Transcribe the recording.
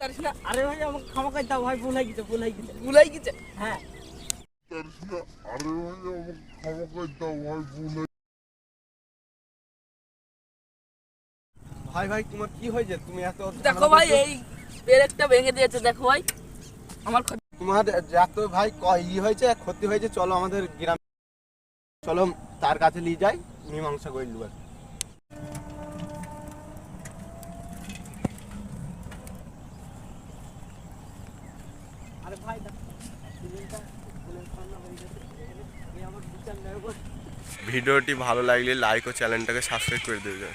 পারিস না আরে ভাই আমাকে ক্ষমা করে দাও ভাই ভুল গেছে ভুল গেছে। ভুলাই গেছে? হ্যাঁ। আরে ভাই আমাকে ক্ষমা করে দাও ভাই ভুল ভাই ভাই তোমার কি হয়েছে? তুমি এত দেখো ভাই এই ব্রেকটা ভেঙে দিয়েছে দেখো ভাই। আমার তোমার এত ভাই ক- ই হয়েছে ক্ষতি হয়েছে চলো আমাদের গ্রাম চলো তার কাছে নিয়ে যাই মীমাংসা করে নেব আরে ভাই দেখো সিলিংটা ফুলের পান্না হয়ে গেছে এখানে আমি আমার বিচার নেব ভিডিওটি ভালো লাগলে লাইক ও চ্যানেলটাকে সাবস্ক্রাইব করে দেবে